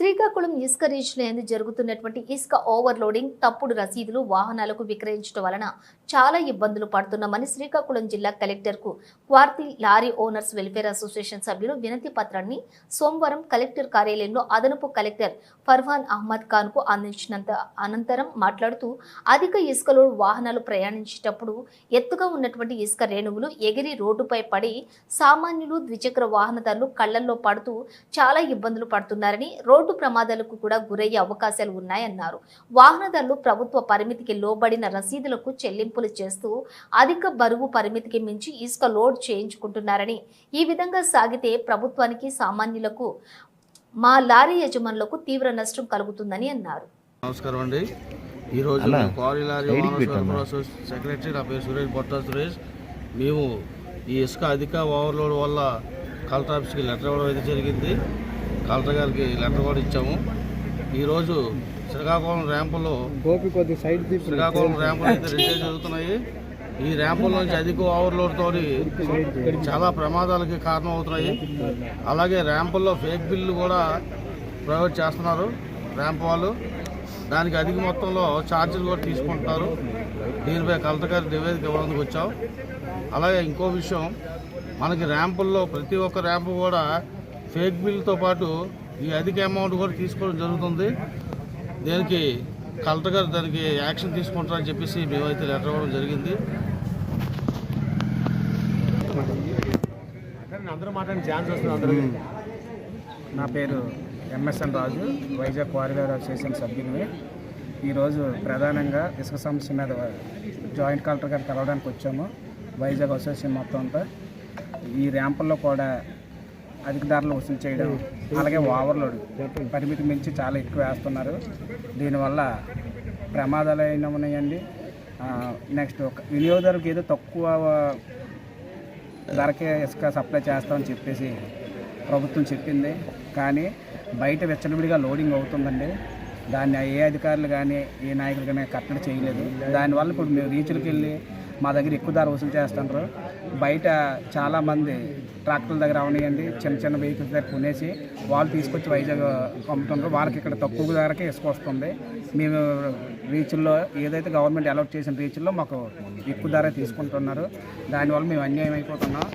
శ్రీకాకుళం ఇసుక రీచ్లో ఎందు జరుగుతున్నటువంటి ఇసుక ఓవర్లోడింగ్ తప్పుడు రసీదులు వాహనాలకు విక్రయించడం వలన చాలా ఇబ్బందులు పడుతున్నామని శ్రీకాకుళం జిల్లా కలెక్టర్కు క్వార్తి లారీ ఓనర్స్ వెల్ఫేర్ అసోసియేషన్ సభ్యులు వినతి పత్రాన్ని సోమవారం కలెక్టర్ కార్యాలయంలో అదనపు కలెక్టర్ ఫర్హాన్ అహ్మద్ ఖాన్కు అందించినంత అనంతరం మాట్లాడుతూ అధిక ఇసుకలో వాహనాలు ప్రయాణించేటప్పుడు ఎత్తుగా ఉన్నటువంటి ఇసుక రేణువులు ఎగిరి రోడ్డుపై పడి సామాన్యులు ద్విచక్ర వాహనదారులు కళ్ళల్లో పడుతూ చాలా ఇబ్బందులు పడుతున్నారని రోడ్డు ప్రమాదాలకు కూడా గురయ్యే అవకాశాలు ఉన్నాయన్నారు. వాహనదారులు ప్రభుత్వ పరిమితికి లోబడిన రసీదులకు చెల్లింపులు చేస్తూ అధిక బరువు పరిమితికి మించి ఇసుక లోడ్ చేయించుకుంటున్నారని ఈ విధంగా సాగితే ప్రభుత్వానికి సామాన్యులకు మా లారీ యజమానులకు తీవ్ర నష్టం కలుగుతుందని అన్నారు. నమస్కారం అండి. ఈరోజు క్వారీ లారీ సెక్రటరీ నా పేరు సురేష్ సురేష్. మేము ఈ ఇసుక అధిక ఓవర్లోడ్ వల్ల కలెక్టర్ ఆఫీస్కి లెటర్ ఇవ్వడం అయితే జరిగింది. కలెక్టర్ గారికి లెటర్ కూడా ఇచ్చాము. ఈరోజు శ్రీకాకుళం ర్యాంపులో గోపి కొద్ది సైడ్ తీసి శ్రీకాకుళం ర్యాంపులు అయితే రెండే జరుగుతున్నాయి. ఈ ర్యాంపుల నుంచి అధిక ఓవర్లోడ్ తోటి చాలా ప్రమాదాలకి కారణం అవుతున్నాయి అలాగే ర్యాంపుల్లో ఫేక్ బిల్లు కూడా ప్రొవైడ్ చేస్తున్నారు ర్యాంప్ వాళ్ళు. దానికి అధిక మొత్తంలో ఛార్జీలు కూడా తీసుకుంటున్నారు. దీనిపై కలెక్టర్ గారి నివేదిక ఇవ్వడానికి వచ్చాం. అలాగే ఇంకో విషయం మనకి ర్యాంపుల్లో ప్రతి ఒక్క ర్యాంపు కూడా ఫేక్ బిల్తో పాటు ఈ అధిక అమౌంట్ కూడా తీసుకోవడం జరుగుతుంది. దీనికి కలెక్టర్ గారు దానికి యాక్షన్ తీసుకుంటారని చెప్పేసి మేమైతే లెటర్ ఇవ్వడం జరిగింది. అందరూ మాట్లాడిన ఛాన్స్ వస్తుంది అందరూ నా పేరు ఎంఎస్ఎన్ రాజు వైజాగ్ క్వారిడర్ అసోసియేషన్ సభ్యుని ఈరోజు ప్రధానంగా ఇసుక సమస్య మీద జాయింట్ కలెక్టర్ గారు కలవడానికి వచ్చాము. వైజాగ్ అసోసియేషన్ మొత్తం అంతా. ఈ ర్యాంపుల్లో కూడా అధిక ధరలు వసూలు చేయడం అలాగే ఓవర్లోడ్ పరిమితి మించి చాలా ఎక్కువ వేస్తున్నారు. దీనివల్ల ప్రమాదాలు అయినా ఉన్నాయండి నెక్స్ట్ ఒక వినియోగదారులకు ఏదో తక్కువ ధరకే ఇసుక సప్లై చేస్తామని చెప్పేసి ప్రభుత్వం చెప్పింది. కానీ బయట వెచ్చలవిడిగా లోడింగ్ అవుతుందండి. దాన్ని ఏ అధికారులు కానీ ఏ నాయకులు కానీ కట్టడి చేయలేదు. దానివల్ల ఇప్పుడు మేము రీచ్లకు వెళ్ళి మా దగ్గర ఎక్కువ ధర వసూలు చేస్తుంటారు. బయట చాలామంది ట్రాక్టర్ల దగ్గర అవనియండి చిన్న చిన్న వెహికల్స్ దగ్గర కొనేసి వాళ్ళు తీసుకొచ్చి వైజాగ్ పంపుతుంటారు వాళ్ళకి ఇక్కడ తక్కువ ధరకే ఇసుకొస్తుంది మేము రీచ్ల్లో ఏదైతే గవర్నమెంట్ అలౌట్ చేసిన రీచ్ల్లో మాకు ఎక్కువ ధర తీసుకుంటున్నారు. దానివల్ల మేము అన్యాయం అయిపోతున్నాం